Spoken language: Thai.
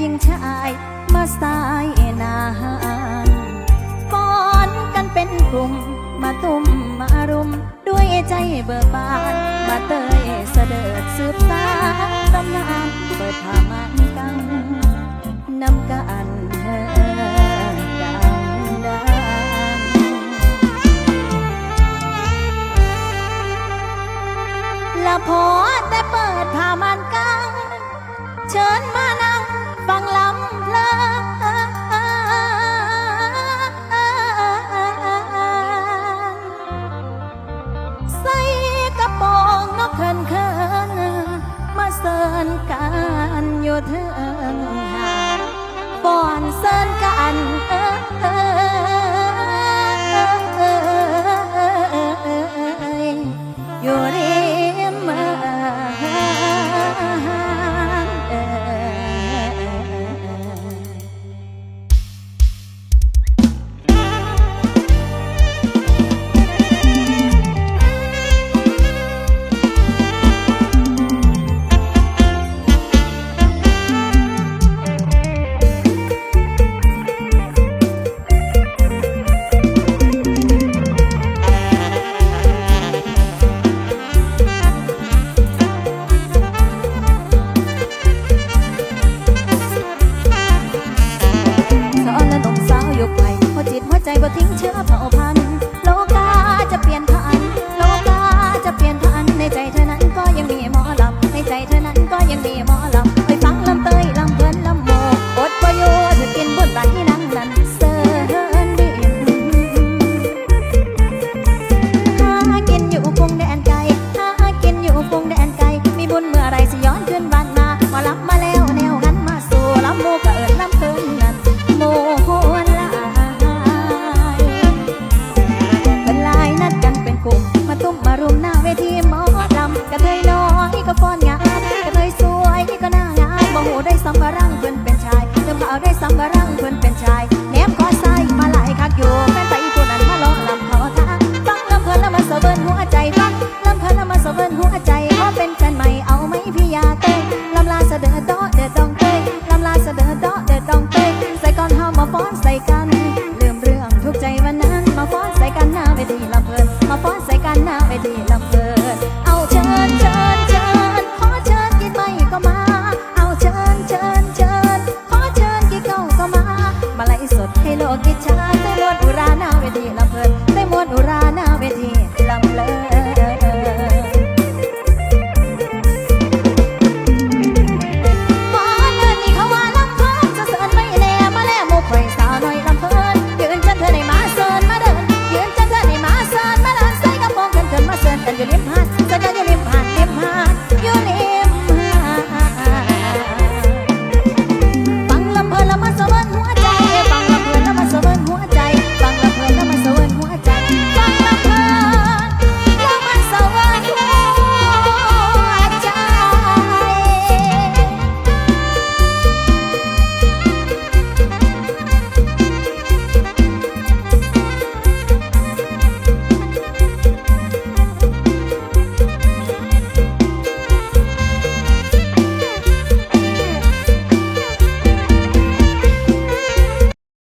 ยิงชายมาสายนานก่อนกันเป็นกลุ่มมาตุ่มมารุม ด้วยใจเบิกบาน มาเตยเสด็จสืบสานตำนานเปิดผ้ามันกันนำกันเธอละพอแต่เปิดผ้ามันกัง เชิญมานา ore sambarang